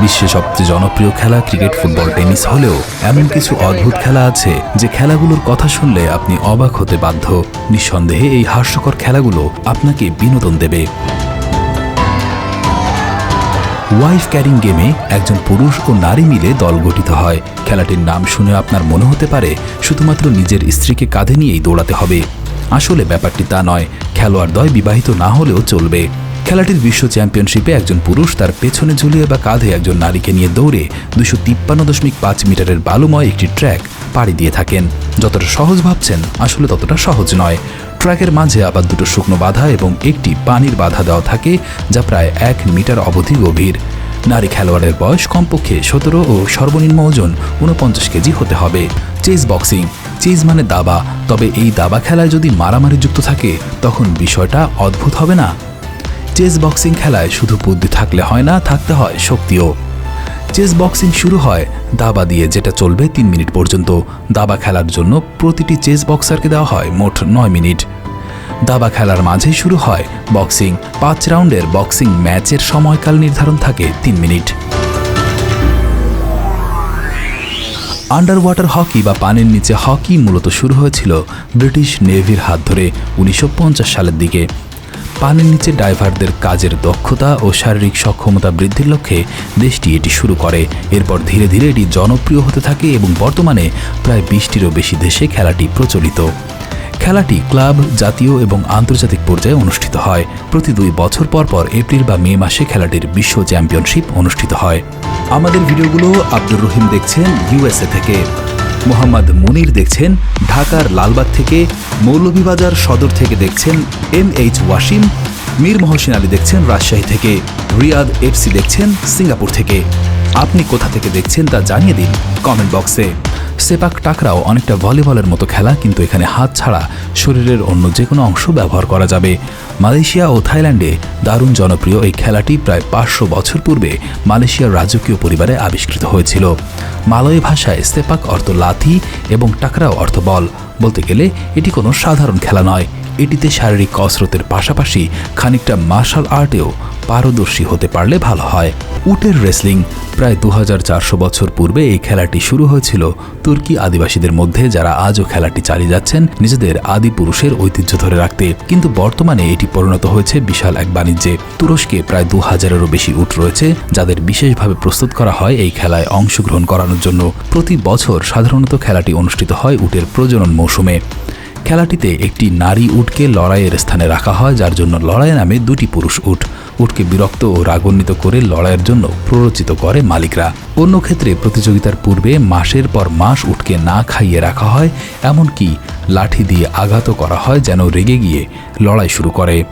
বিশ্বে সবচেয়ে জনপ্রিয় খেলা ক্রিকেট, ফুটবল, টেনিস হলেও এমন কিছু অদ্ভুত খেলা আছে যে খেলাগুলোর কথা শুনলে আপনি অবাক হতে বাধ্য। নিঃসন্দেহে এই হাস্যকর খেলাগুলো আপনাকে বিনোদন দেবে। ওয়াইফ ক্যারিং গেমে একজন পুরুষ ও নারী মিলে দল গঠিত হয়। খেলাটির নাম শুনে আপনার মনে হতে পারে শুধুমাত্র নিজের স্ত্রীকে কাঁধে নিয়েই দৌড়াতে হবে। আসলে ব্যাপারটি তা নয়, খেলোয়াড় খেলোয়াড়দ্বয় বিবাহিত না হলেও চলবে। খেলাটির বিশ্ব চ্যাম্পিয়নশিপে একজন পুরুষ তার পেছনে ঝুলিয়ে বা কাঁধে একজন নারীকে নিয়ে দৌড়ে দুশো তিপ্পান্ন দশমিক পাঁচ মিটারের বালুময় একটি ট্র্যাক পাড়ি দিয়ে থাকেন। যতটা সহজ ভাবছেন, আসলে ততটা সহজ নয়। ট্র্যাকের মাঝে আবার দুটো শুকনো বাধা এবং একটি পানির বাধা দেওয়া থাকে, যা প্রায় এক মিটার অবধি গভীর। নারী খেলোয়াড়ের বয়স কমপক্ষে সতেরো ও সর্বনিম্ন ওজন উনপঞ্চাশ কেজি হতে হবে। Chess boxing. চেজ মানে দাবা। তবে এই দাবা খেলায় যদি মারামারি যুক্ত থাকে, তখন বিষয়টা অদ্ভুত হবে না? চেস বক্সিং খেলায় শুধু বুদ্ধি থাকলে হয় না, থাকতে হয় শক্তিও। চেস বক্সিং শুরু হয় দাবা দিয়ে, যেটা চলবে তিন মিনিট পর্যন্ত। দাবা খেলার জন্য প্রতিটি চেস বক্সারকে দেওয়া হয় মোট নয় মিনিট। দাবা খেলার মাঝেই শুরু হয় বক্সিং পাঁচ রাউন্ডের বক্সিং ম্যাচের সময়কাল নির্ধারণ থাকে তিন মিনিট। আন্ডার ওয়াটার হকি বা পানির নিচে হকি মূলত শুরু হয়েছিল ব্রিটিশ নেভির হাত ধরে উনিশশো পঞ্চাশ সালের দিকে। পানির নিচে ডাইভারদের কাজের দক্ষতা ও শারীরিক সক্ষমতা বৃদ্ধির লক্ষ্যে দেশটি এটি শুরু করে। এরপর ধীরে ধীরে এটি জনপ্রিয় হতে থাকে এবং বর্তমানে প্রায় বিশটিরও বেশি দেশে খেলাটি প্রচলিত। খেলাটি ক্লাব, জাতীয় এবং আন্তর্জাতিক পর্যায়ে অনুষ্ঠিত হয়। প্রতি দুই বছর পর পর এপ্রিল বা মে মাসে খেলাটির বিশ্ব চ্যাম্পিয়নশিপ অনুষ্ঠিত হয়। আমাদের ভিডিওগুলো আব্দুর রহিম দেখছেন ইউএসএ থেকে। মোহাম্মদ মুনির দেখছেন ঢাকার লালবাগ থেকে, মৌলভীবাজার সদর থেকে দেখছেন এম এইচ ওয়াসিম মীর মহসিন আলী দেখছেন রাজশাহী থেকে, রিয়াদ এফসি দেখছেন সিঙ্গাপুর থেকে। আপনি কোথা থেকে দেখছেন তা জানিয়ে দিন কমেন্ট বক্সে। সেপাক টাকরাও অনেকটা ভলিবলের মতো খেলা, কিন্তু এখানে হাত ছাড়া শরীরের অন্য যে কোনো অংশ ব্যবহার করা যাবে। মালয়েশিয়া ও থাইল্যান্ডে দারুণ জনপ্রিয় এই খেলাটি প্রায় পাঁচশো বছর পূর্বে মালয়েশিয়ার রাজকীয় পরিবারে আবিষ্কৃত হয়েছিল। মালয় ভাষায় স্তেপাক অর্থ লাথি এবং টাকরাও অর্থ বল। বলতে গেলে, এটি কোনো সাধারণ খেলা নয়। এটিতে শারীরিক কসরতের পাশাপাশি খানিকটা মার্শাল আর্টেও পারদর্শী হতে পারলে ভালো হয়। উটের রেসলিং প্রায় দু হাজার চারশো বছর পূর্বে এই খেলাটি শুরু হয়েছিল। তুর্কি আদিবাসীদের মধ্যে যারা আজও খেলাটি চালিয়ে যাচ্ছেন, নিজেদের আদি পুরুষের ঐতিহ্য ধরে রাখতে। কিন্তু বর্তমানে এটি পরিণত হয়েছে বিশাল এক বাণিজ্যে। তুরস্কে প্রায় দু হাজারেরও বেশি উট রয়েছে, যাদের বিশেষভাবে প্রস্তুত করা হয় এই খেলায় অংশগ্রহণ করানোর জন্য। প্রতি বছর সাধারণত খেলাটি অনুষ্ঠিত হয় উটের প্রজনন মৌসুমে। খেলাটিতে একটি নারী উটকে লড়াইয়ের স্থানে রাখা হয়, যার জন্য লড়াই নামে দুটি পুরুষ উট। উটকে বিরক্ত ও রাগান্বিত করে লড়াইয়ের জন্য প্ররোচিত করে মালিকরা। অন্য ক্ষেত্রে প্রতিযোগিতার পূর্বে মাসের পর মাস উটকে না খাইয়ে রাখা হয়, এমনকি লাঠি দিয়ে আঘাত করা হয়, যেন রেগে গিয়ে লড়াই শুরু করে।